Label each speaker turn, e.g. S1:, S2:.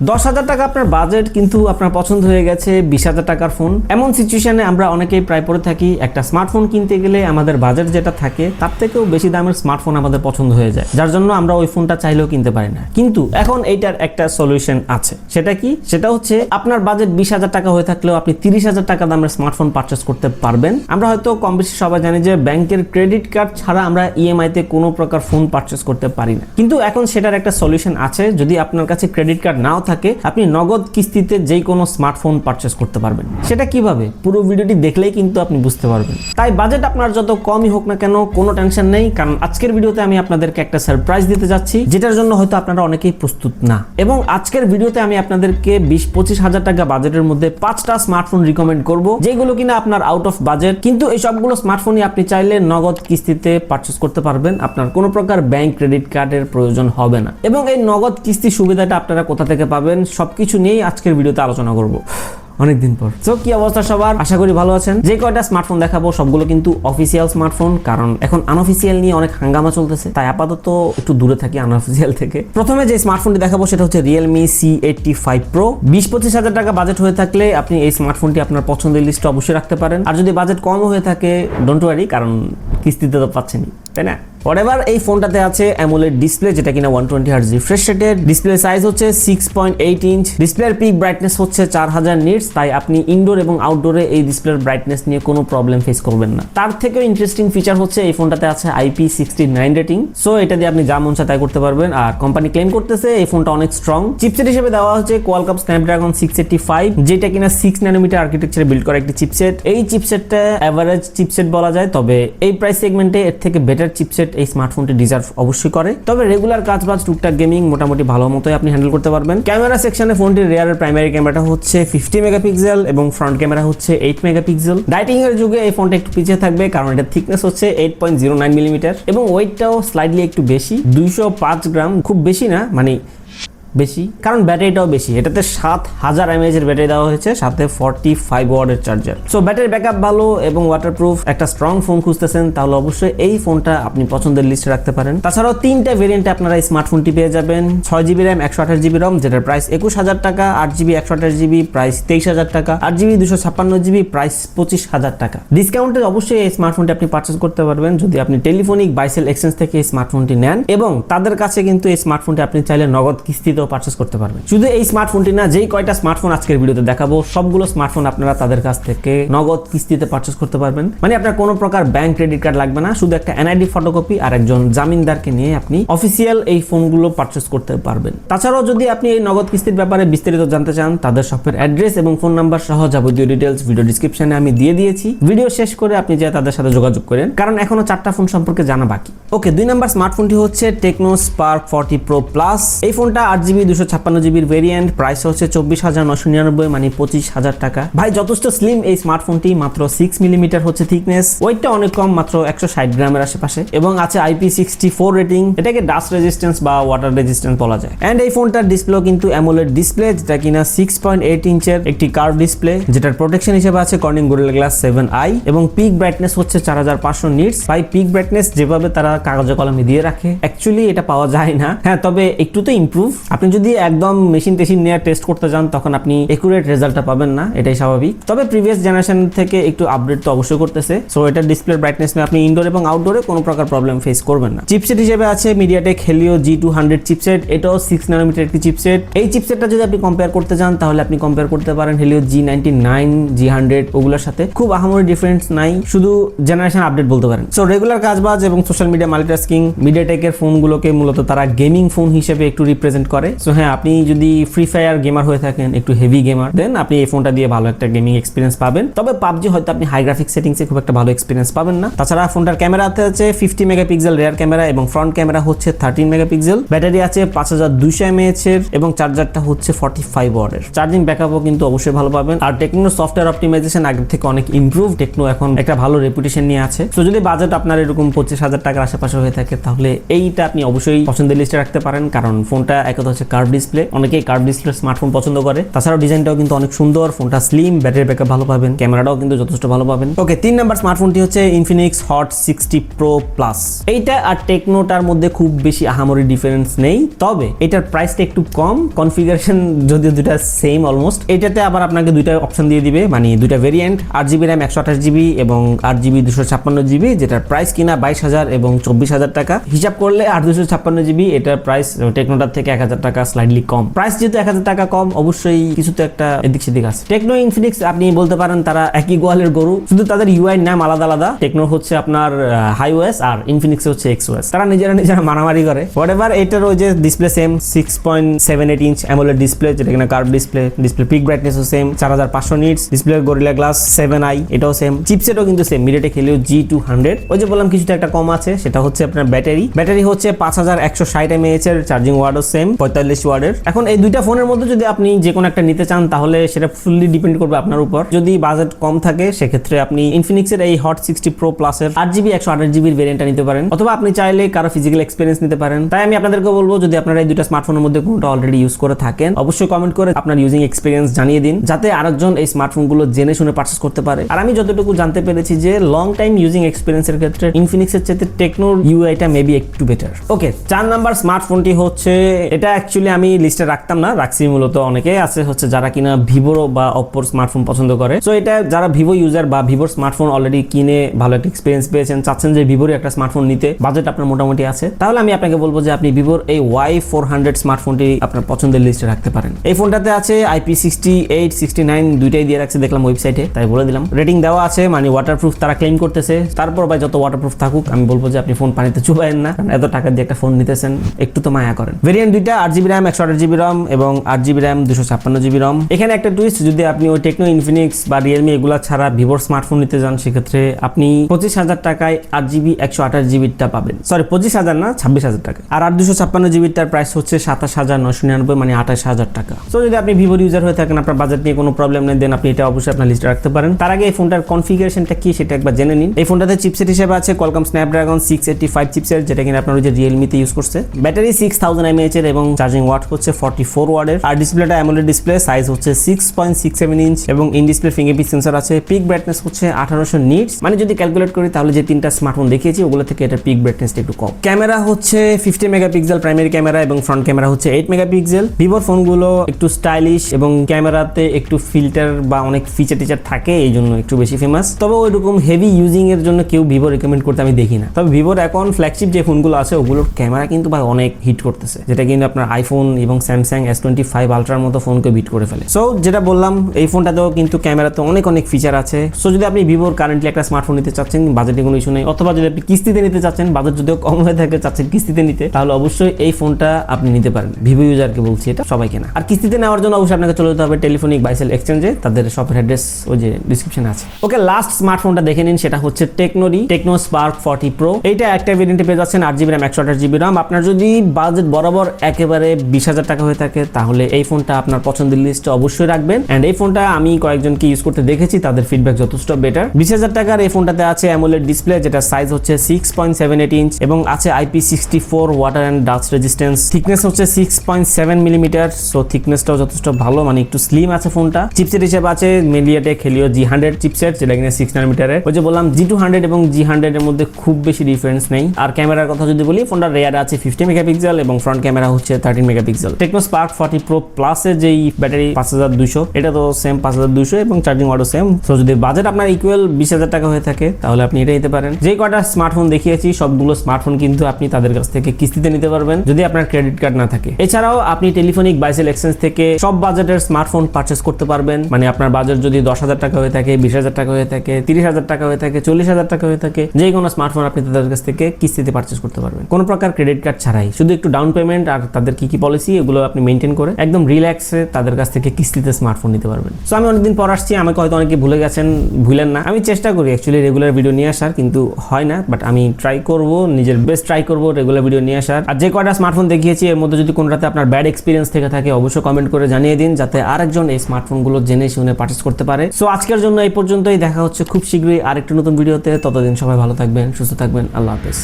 S1: দশ হাজার টাকা আপনার বাজেট, কিন্তু আপনার পছন্দ হয়ে গেছে বিশ হাজার টাকার ফোন। এমন সিচুয়েশনে আমরা অনেকেই প্রায় পড়ে থাকি, একটা স্মার্টফোন কিনতে গেলে আমাদের বাজেট যেটা থাকে, তার থেকেও বেশি দামের স্মার্টফোন আমাদের পছন্দ হয়ে যায়। যার জন্য আমরা ওই ফোনটা চাইলেও কিনতে পারি না। কিন্তু এখন এইটার একটা সলিউশন আছে। সেটা কি? সেটা হচ্ছে আপনার বাজেট বিশ হাজার টাকা হয়ে থাকলেও আপনি তিরিশ হাজার টাকা দামের স্মার্টফোন পারচেস করতে পারবেন। আমরা হয়তো কম বেশি সবাই জানি যে ব্যাংকের ক্রেডিট কার্ড ছাড়া আমরা ইএমআই তে কোনো প্রকার ফোন পারচেস করতে পারি না। কিন্তু এখন সেটার একটা সলিউশন আছে। যদি আপনার কাছে ক্রেডিট কার্ড নাও থাকে, আপনি নগদ কিস্তিতে যেই কোনো স্মার্টফোন পারচেস করতে পারবেন। সেটা কীভাবে? পুরো ভিডিওটি দেখলেই কিন্তু আপনি বুঝতে পারবেন। তাই বাজেট আপনার যত কমই হোক না কেন, কোনো টেনশন নেই, কারণ আজকের ভিডিওতে আমি আপনাদেরকে একটা সারপ্রাইজ দিতে যাচ্ছি, যেটার জন্য হয়তো আপনারা অনেকেই প্রস্তুত না। এবং আজকের ভিডিওতে আমি আপনাদেরকে বিশ পঁচিশ হাজার টাকা বাজেটের মধ্যে পাঁচটা স্মার্টফোন রিকমেন্ড করব, যেগুলো কিনা আপনার আউট অফ বাজেট কিন্তু এই সবগুলো স্মার্টফোনই আপনি চাইলে নগদ কিস্তিতে পারচেস করতে পারবেন। আপনার কোনো প্রকার ব্যাংক ক্রেডিট কার্ডের প্রয়োজন হবে না। এবং এই নগদ কিস্তি সুবিধাটা আপনারা কোথা থেকে পাবেন, সবকিছু নিয়েই আজকের ভিডিওতে আলোচনা করব। অনেকদিন পর। তো কি অবস্থা সবার? আশা করি ভালো আছেন। যে কয়টা স্মার্টফোন দেখাবো, সবগুলো কিন্তু অফিসিয়াল স্মার্টফোন কারণ এখন আনঅফিসিয়াল নিয়ে অনেক হাঙ্গামা চলতেছে। তাই আপাতত একটু দূরে থাকি আনঅফিসিয়াল থেকে। প্রথমে যে স্মার্টফোনটি দেখাবো, সেটা হচ্ছে Realme C eighty five Pro বিশ পঁচিশ হাজার টাকা বাজেট হয়ে থাকলে আপনি এই স্মার্টফোনটি আপনার পছন্দের লিস্টে অবশ্যই রাখতে পারেন। আর যদি বাজেট কম হয়ে থাকে ডোন্ট ওয়ারি কারণ কিস্তিতে তো পাচ্ছেনই, তাই না? এবার এই ফোনটাতে আছে অ্যামোলেড ডিসপ্লে যেটা কিনা one twenty hertz refresh rated display size হচ্ছে সিক্স পয়েন্ট এইট ইঞ্চ ডিসপ্লের পিক ব্রাইটনেস হচ্ছে চার হাজার নিটস তাই আপনি ইনডোর এবং আউটডোরে এই ডিসপ্লের ব্রাইটনেস নিয়ে কোনো প্রবলেম ফেস করবেন না। তার থেকেও ইন্টারেস্টিং ফিচার হচ্ছে এই ফোনটাতে আছে IP sixty nine rating so এটা দিয়ে আপনি যা মন চায় তাই করতে পারবেন। আর কোম্পানি ক্লেম করতেছে এই ফোনটা অনেক স্ট্রং চিপসেট হিসেবে দেওয়া হচ্ছে Qualcomm Snapdragon six eighty five যেটা কিনা সিক্স ন্যানোমিটার আর্কিটেকচারে বিল্ড করা একটি চিপসেট এই চিপসেটটা অ্যাভারেজ চিপসেট বলা যায়, তবে এই প্রাইস সেগমেন্টে এর থেকে বেটার চিপসেট এই স্মার্টফোনটি ডিজার্ভ অবশ্যই করে। তবে রেগুলার কাজ বাজ টুকটাক গেমিং মোটামুটি ভালো মতোই আপনি হ্যান্ডেল করতে পারবেন। ক্যামেরা সেকশনে ফোনটির রেয়ারের প্রাইমারি ক্যামেরাটা হচ্ছে ফিফটি মেগাপিক্সেল এবং ফ্রন্ট ক্যামেরা হচ্ছে এইট মেগাপিক্সেল ডাইটিং এর যুগে এই ফোনটা একটু পিছিয়ে থাকবে কারণ এটা থিকনেস হচ্ছে eight point zero nine millimetre এবং ওয়েটটাও স্লাইডলি একটু বেশি। দুইশো পাঁচ গ্রাম খুব বেশি না মানে বেশি, কারণ ব্যাটারিটাও বেশি। এটাতে সাত হাজার এমএএচ এর ব্যাটারি দেওয়া হয়েছে, সাথে ফর্টি ফাইভ ওয়ার্ডের চার্জার সো ব্যাটারি ব্যাকআপ ভালো এবং ওয়াটারপ্রুফ একটা স্ট্রং ফোন খুঁজতেছেন, তাহলে অবশ্যই এই ফোনটা আপনি পছন্দের লিস্টে রাখতে পারেন। তাছাড়াও তিনটা ভেরিয়েন্টে আপনারা এই স্মার্টফোনটি পেয়ে যাবেন। ছয় জিবি র্যাম একশো আঠাশ জিবি রম যেটার প্রাইস একুশ হাজার টাকা, আট জিবি একশো আঠাশ জিবি প্রাইস তেইশ হাজার টাকা, আট জিবি দুশো ছাপ্পান্ন জিবি প্রাইস পঁচিশ হাজার টাকা। ডিসকাউন্টে অবশ্যই এই স্মার্টফোনটি আপনি পারচেস করতে পারবেন, যদি আপনি টেলিফোনিক বাইসেল এক্সচেঞ্জ থেকে এই স্মার্টফোনটি নেন। এবং তাদের কাছে কিন্তু এই স্মার্টফোনটি আপনি চাইলে নগদ কিস্তিতেও পারচেস করতে পারবেন। শুধু এই স্মার্টফোনটি না, যেই কয়টা স্মার্টফোন আজকের ভিডিওতে দেখাবো, সবগুলো স্মার্টফোন আপনারা তাদের কাছ থেকে নগদ কিস্তিতে পারচেস করতে পারবেন। মানে আপনার কোনো প্রকার ব্যাংক ক্রেডিট কার্ড লাগবে না, শুধু একটা এনআইডি ফটোকপি আর একজন জামিনদারকে নিয়ে আপনি অফিসিয়াল এই ফোনগুলো পারচেস করতে পারবেন। তাছাড়াও যদি আপনি এই নগদ কিস্তির ব্যাপারে বিস্তারিত জানতে চান, তাদের শপের অ্যাড্রেস এবং ফোন নাম্বার সহ যাবতীয় ডিটেলস ভিডিও ডিসক্রিপশনে আমি দিয়ে দিয়েছি। ভিডিও শেষ করে আপনি যে তাদের সাথে যোগাযোগ করেন, কারণ এখনও চারটা ফোন সম্পর্কে জানা বাকি। ওকে দুই নাম্বার স্মার্টফোনটি হচ্ছে Tecno Spark forty Pro plus এই ফোনটা আট জিবি দুশো ছাপ্পান্ন জিবির ভেরিয়েন্ট প্রাইস হচ্ছে চব্বিশ হাজার নশো নিরানব্বই মানে পঁচিশ হাজার টাকা। ভাই, যথেষ্ট স্লিম এই স্মার্টফোনটি মাত্র সিক্স মিলিমিটার হচ্ছে থিকনেস ওয়েটটা অনেক কম, মাত্র একশো ষাট গ্রামের আশেপাশে, এবং আছে আইপি সিক্সটি ফোর রেটিং এটাকে ডাস্ট রেজিস্ট্যান্স বা ওয়াটার রেজিস্ট্যান্স বলা যায়। অ্যান্ড এই ফোনটার ডিসপ্লে কিন্তু অ্যামোলেড ডিসপ্লে যেটা কিনা সিক্স পয়েন্ট এইট ইঞ্চের একটি কার্ভ ডিসপ্লে যেটার প্রোটেকশন হিসেবে আছে Corning Gorilla Glass seven i এবং পিক ব্রাইটনেস হচ্ছে চার হাজার পাঁচশো নিটস ভাই পিক ব্রাইটনেস যেভাবে তারা কাগজে কলমে দিয়ে রাখে অ্যাকচুয়ালি এটা পাওয়া যায় না। হ্যাঁ তবে একটু তো ইমপ্রুভ আপনি যদি একদম মেশিন টেশিন নিয়ে টেস্ট করতে যান, তখন আপনি একুরেট রেজাল্টটা পাবেন না, এটাই স্বাভাবিক। তবে প্রিভিয়াস জেনারেশন থেকে একটু আপডেট তো অবশ্যই করতেছে। সো এটা ডিসপ্লে ব্রাইটনেস নিয়ে আপনি ইনডোর এবং আউটডোরে কোনো প্রকার প্রবলেম ফেস করবেন না। চিপসেট হিসেবে আছে MediaTek Helio G two hundred chipset এটাও সিক্স নানোমিটার একটি চিপসেট এই চিপসেটটা যদি আপনি কম্পেয়ার করতে চান তাহলে আপনি কম্পেয়ার করতে পারেন Helio G ninety nine G hundred ওগুলোর সাথে। খুব আহামরি ডিফারেন্স নাই, শুধু জেনারেশন আপডেট বলতে পারেন। সো রেগুলার কাজবাজ এবং সোশ্যাল মিডিয়া মাল্টিটাস্কিং মিডিয়াটেকের ফোনগুলোকে মূলত তারা গেমিং ফোন হিসেবে একটু রিপ্রেজেন্ট করে। সো হ্যাঁ আপনি যদি ফ্রি ফায়ার গেমার হয়ে থাকেন, একটু হেভি গেমার দেন আপনি এই ফোনটা দিয়ে ভালো একটা গেমিং এক্সপিরিয়েন্স পাবেন। তবে পাবজি হয়তো আপনি হাই গ্রাফিক সেটিংসে খুব একটা ভালো এক্সপিরিয়েন্স পাবেন না। তাছাড়া ফোনটার ক্যামেরাতে আছে ফিফটি মেগাপিক্সেল রেয়ার ক্যামেরা এবং ফ্রন্ট ক্যামেরা হচ্ছে থার্টিন মেগাপিক্সেল ব্যাটারি আছে পাঁচ হাজার দুইশো এমএএচ এর এবং চার্জারটা হচ্ছে ফর্টি ফাইভ ওয়ার্ডের চার্জিং ব্যাকআপও কিন্তু অবশ্যই ভালো পাবেন। আর টেকনো সফটওয়্যার অপটিমাইজেশন আগের থেকে অনেক ইমপ্রুভ টেকনো এখন একটা ভালো রেপুটেশন নিয়ে আছে। তো যদি বাজেট আপনার এরকম পঁচিশ হাজার টাকার আশেপাশে হয়ে থাকে, তাহলে এইটা আপনি অবশ্যই পছন্দের লিস্টে রাখতে পারেন। কারণ ফোনটা এক কথা হচ্ছে কার্ভ ডিসপ্লে অনেকেই কার্ভ ডিসপ্লে স্মার্টফোন পছন্দ করে। তাছাড়াও ডিজাইনটাও কিন্তু অনেক সুন্দর। ফোনটা স্লিম ব্যাটারি ব্যাকআপ ভালো পাবেন। ক্যামেরাটাও কিন্তু যথেষ্ট ভালো পাবেন। ওকে তিন নাম্বার স্মার্টফোনটি হচ্ছে Infinix Hot sixty Pro plus এইটা আর টেকনোটার মধ্যে খুব বেশি আহামরি ডিফারেন্স নেই। তবে এটার প্রাইসটা একটু কম। কনফিগারেশন যদিও দুটা সেম অলমোস্ট এটাতে আবার আপনাকে দুইটা অপশন দিয়ে দিবে। মানে দুইটা ভেরিয়েন্ট আট জিবি র্যাম একশো আঠাশ জিবি এবং আট জিবি দুশো ছাপ্পান্ন জিবি যেটার প্রাইস কিনা বাইশ হাজার এবং চব্বিশ হাজার টাকা। হিসাব করলে আট দুশো ছাপ্পান্ন জিবি এটার প্রাইস টেকনোটার থেকে এক হাজার টাকা স্লাইডলি কম। প্রাইস যেহেতু এক হাজার টাকা কম, অবশ্যই কিছু তো একটা এদিক সেদিক আছে। টেকনো ইনফিনিক্স আপনি বলতে পারেন তারা একই গোয়ালের গরু, শুধু তাদের ইউআই নাম আলাদা আলাদা। টেকনো হচ্ছে আপনার হাই ওএস আর ইনফিনিক্স হচ্ছে এক্স ওএস তারা নিজেরা নিজেরা মারামারি করে। হোয়াট এভার এটার ওই যে display same six point seven eight inch AMOLED display যেটা কিনা কার্ভ ডিসপ্লে ডিসপ্লে পিক ব্রাইটনেসও সেম চার হাজার পাঁচশো nits display Gorilla Glass seven i এটাও সেম চিপসেটও কিন্তু সেম মিডিয়াটে খেলেও জি টু হান্ড্রেড ওই যে বললাম, কিছুটা একটা কম আছে, সেটা হচ্ছে আপনার ব্যাটারি। ব্যাটারি হচ্ছে পাঁচ হাজার একশো ষাট এমএএচ এর চার্জিং ওয়ার্ডও সেম পঁয়তাল্লিশ ওয়ার্ডের এখন এই দুইটা ফোনের মধ্যে যদি আপনি যে কোনো একটা নিতে চান, তাহলে সেটা ফুললি ডিপেন্ড করবে আপনার উপর। যদি বাজেট কম থাকে, সেক্ষেত্রে আপনি ইনফিনিক্সের এই হট সিক্সটি প্রো প্লাসের আট জিবি একশো আঠাশ জিবির ভেরিয়েন্টটা নিতে পারেন। অথবা আপনি চাইলে কারও ফিজিক্যাল এক্সপিরিয়েন্স নিতে পারেন। তাই আমি আপনাদেরকে বলব, যদি আপনারা এই দুইটা স্মার্টফোনের মধ্যে কোনটা অলরেডি ইউজ করে থাকেন, অবশ্যই কমেন্ট করে আপনার ইউজিং এক্সপিরিয়েন্স জানিয়ে দিন, যাতে আরেকজন এই স্মার্টফোনগুলো জেনে শুনে পারচেস করতে পারে। আর আমি যতটুকু জানতে পেরেছি যে লং টাইম ইউজিং এক্সপিরিয়েন্সের ক্ষেত্রে ইনফিনিক্সের চেয়ে টেকনোর ইউআইটা মেবি একটু বেটার ওকে চার নাম্বার স্মার্টফোনটি হচ্ছে, এটা অ্যাকচুয়ালি আমি লিস্টে রাখতাম না, রাখছি মূলত অনেকে আছে হচ্ছে যারা কিনা ভিভোর বা অপ্পোর স্মার্টফোন পছন্দ করে। সো এটা যারা ভিভো ইউজার বা ভিভোর স্মার্টফোন অলরেডি কিনে ভালো একটা এক্সপিরিয়েন্স পেয়েছেন, চাচ্ছেন যে ভিভোর একটা স্মার্টফোন নিতে বাজেট আপনার মোটামুটি আছে। তাহলে আমি আপনাকে বলব যে আপনি ভিভোর এই ওয়াই ফোর হান্ড্রেড স্মার্টফোনটি আপনার পছন্দের লিস্টে রাখতে পারেন। এই ফোনটাতে আছে IP sixty eight sixty nine দুইটাই দিয়ে রাখছে দেখলাম ওয়েবসাইটে তাই বলে দিলাম। রেটিং দেওয়া আছে মানে ওয়াটারপ্রুফ তারা ক্লেম করতেছে। তারপর ভাই যত ওয়াটারপ্রুফ থাকুক, আমি বলব যে আপনি ফোন পানিতে চুবাইন না এত টাকা দিয়ে একটা ফোন নিতেছেন, একটু তো মায়া করেন। ভেরিয়েন্ট দুইটা আট জিবি র্যাম একশো আঠাশ জিবি রম এবং আট জিবি র্যাম দুশো ছাপ্পান্ন জিবি রম এখানে একটা টুইস্ট যদি আপনি ওই টেকনো ইনফিনিক্স বা রিয়েলমি এগুলা ছাড়া ভিভোর স্মার্টফোন নিতে যান, সেক্ষেত্রে আপনি পঁচিশ হাজার টাকায় আট জিবি, একশো আঠাশ জিবিটা পাবেন। সরি পঁচিশ হাজার না, ছাব্বিশ হাজার টাকা। আর আট দুশো ছাপ্পান্ন জিবিটার প্রাইস হচ্ছে সাতাশ হাজার নশো নিরানব্বই মানে আঠাশ হাজার টাকা। সো যদি আপনি ভিভোর ইউজার হয়ে থাকেন, আপনার বাজেট নিয়ে কোনো প্রবলেম নেই দেন আপনি এটা অবশ্যই আপনার লিস্টে রাখতে পারেন। তার আগে এই ফোনটার কনফিগারেশনটা কি, সেটা একবার জেনে নিন। এই ফোনটাতে চিপসেট হিসেবে আছে Qualcomm Snapdragon six eighty five chipset যেটা কিনা আপনার ওই যে রিয়েলমিতে ইউজ করছে। ব্যাটারি সিক্স থাউজেন্ড এমএএচ এর এবং চার্জিং ওয়াট হচ্ছে ফর্টি ফোর ওয়ার্ডের আর ডিসপ্লেটা অ্যামোলেড ডিসপ্লে সাইজ হচ্ছে six point six seven inch এবং ইন ডিসপ্লে ফিঙ্গারপ্রিন্ট সেন্সর আছে। পিক ব্রাইটনেস হচ্ছে আঠারোশো নিটস মানে যদি ক্যালকুলেট করি, তাহলে যে তিনটা স্মার্টফোন দেখিয়েছি, ওগুলো থেকে এটা পিক ব্রাইটনেসটা একটু কম। ক্যামেরা হচ্ছে ফিফটি মেগাপিক্সেল প্রাইমারি ক্যামেরা এবং ফ্রন্ট ক্যামেরা হচ্ছে এইট মেগাপিক্সেল ভিভোর ফোনগুলো একটু স্টাইলিশ এবং ক্যামেরাতে একটু ফিল্টার বা অনেক ফিচার টিচার থাকে, এই জন্য একটু বেশি ফেমাস তবে ওইরকম হেভি ইউজিং এর জন্য কেউ ভিভো রেকমেন্ড করতে আমি দেখি না। তবে ভিভোর এখন ফ্ল্যাগশিপ যে ফোনগুলো আছে, ওগুলোর ক্যামেরা কিন্তু ভাই অনেক হিট করতেছে। যেটা কিন্তু আপনার আইফোন এবং স্যামসাং এস টোয়েন্টি ফাইভ আলট্রার মতো ফোনকে বিট করে ফেলে। সো যেটা বললাম, এই ফোনটাতেও কিন্তু ক্যামেরাতে অনেক অনেক ফিচার আছে। সো যদি আপনি ভিভোর কারেন্টলি একটা স্মার্টফোন নিতে চাচ্ছেন বাজেটে কোনো ইস্যু নেই, অথবা যদি আপনি কিস্তিতে নিতে চাচ্ছেন বাজেট যদিও কম হয়ে থাকে, চাচ্ছেন কিস্তিতে নিতে, তাহলে অবশ্যই এই ফোনটা আপনি নিতে পারেন। ভিভো ইউজারকে বলছি, এটা সবাইকে না আর কিস্তিতে নেওয়ার জন্য অবশ্যই আপনাকে চলে যেতে হবে টেলিফোনিক বাইসেল এক্সচেঞ্জে তাদের শপের অ্যাড্রেস ওই যে ডিসক্রিপশন আছে। ওকে লাস্ট স্মার্টফোনটা দেখে নিন, সেটা হচ্ছে টেকনোরি টেকনো স্পার্ক ফর্টি প্রো এইটা একটা ভেরিয়েন্টে পেয়ে যাচ্ছেন, আট জিবি র্যাম একশো আঠাশ জিবি রাম আপনার যদি বাজেট বরাবর একেবারে বিশ হাজার টাকা হয়ে থাকে, তাহলে এই ফোনটা আপনার পছন্দের লিস্টে অবশ্যই রাখবেন। অ্যান্ড এই ফোনটা আমি কয়েকজনকে ইউজ করতে দেখেছি, তাদের ফিডব্যাক যথেষ্ট বেটার বিশ হাজার টাকার এই ফোনটাতে আছে অ্যামোলেড ডিসপ্লে যেটা সাইজ হচ্ছে six point seven eight inch এবং আছে IP sixty four water and dust resistance thickness হচ্ছে six point seven millimetre so থিকনেসটাও যথেষ্ট ভালো মানে একটু স্লিম আছে ফোনটা। চিপসেট হিসেবে আছে MediaTek Helio G hundred chipset যেটা কিনা সিক্স নানোমিটারের ওই যে বললাম জি টু হান্ড্রেড এবং জি হান্ড্রেড এর মধ্যে খুব বেশি ডিফারেন্স নেই। আর ক্যামেরার কথা যদি বলি ফোনটা রেয়ার আছে ফিফটি মেগাপিক্সেল এবং ফ্রন্ট ক্যামেরা হচ্ছে thirteen megapixel Tecno Spark forty Pro প্লাসের যেই ব্যাটারি পাঁচ হাজার দুশো এটা তো সেম পাঁচ হাজার দুশো এবং চার্জিং ওয়াটও সেম তো যদি বাজেট আপনার ইকুয়াল বিশ হাজার টাকা হয়ে থাকে, তাহলে আপনি এটা নিতে পারেন। যে কটা স্মার্টফোন দেখিয়েছি, সবগুলো স্মার্টফোন কিন্তু আপনি তাদের কাছ থেকে কিস্তিতে নিতে পারবেন, যদি আপনার ক্রেডিট কার্ড না থাকে। এছাড়াও আপনি টেলিফোনিক বাইসেল এক্সচেঞ্জ থেকে সব বাজেটের স্মার্টফোন পারচেস করতে পারবেন। মানে আপনার বাজেট যদি দশ হাজার টাকা হয়ে থাকে, বিশ হাজার টাকা হয়ে থাকে, তিরিশ হাজার টাকা হয়ে থাকে, চল্লিশ হাজার টাকা হয়ে থাকে, যে কোনো স্মার্টফোন আপনি তাদের কাছ থেকে কিস্তিতে পারচেস করতে পারবেন। কোনো প্রকার ক্রেডিট কার্ড ছাড়াই। শুধু একটু ডাউন পেমেন্ট আর তাদের কি কি পলিসি এগুলো আপনি মেনটেন করে একদম রিল্যাক্সে তাদের কাছ থেকে কিস্তিতে স্মার্টফোন নিতে পারবেন। সো আমি অনেকদিন পর আসছি, আমাকে হয়তো অনেকে ভুলে গেছেন, ভুলেন না। আমি চেষ্টা করি অ্যাকচুয়ালি রেগুলার ভিডিও নিয়ে আসার, কিন্তু হয় না বাট আমি ট্রাই করব, নিজের বেস্ট ট্রাই করব রেগুলার ভিডিও নিয়ে আসার। আর যে কয়টা স্মার্টফোন দেখিয়েছি, এর মধ্যে যদি কোনটাতে আপনার ব্যাড এক্সপিরিয়েন্স থেকে থাকে, অবশ্যই কমেন্ট করে জানিয়ে দিন, যাতে আরেকজন এই স্মার্টফোনগুলো জেনে শুনে পারচেস করতে পারে। সো আজকের জন্য এই পর্যন্তই, দেখা হচ্ছে খুব শীঘ্রই আরেকটা নতুন ভিডিওতে ততদিন সবাই ভালো থাকবেন, সুস্থ থাকবেন, আল্লাহ হাফেজ।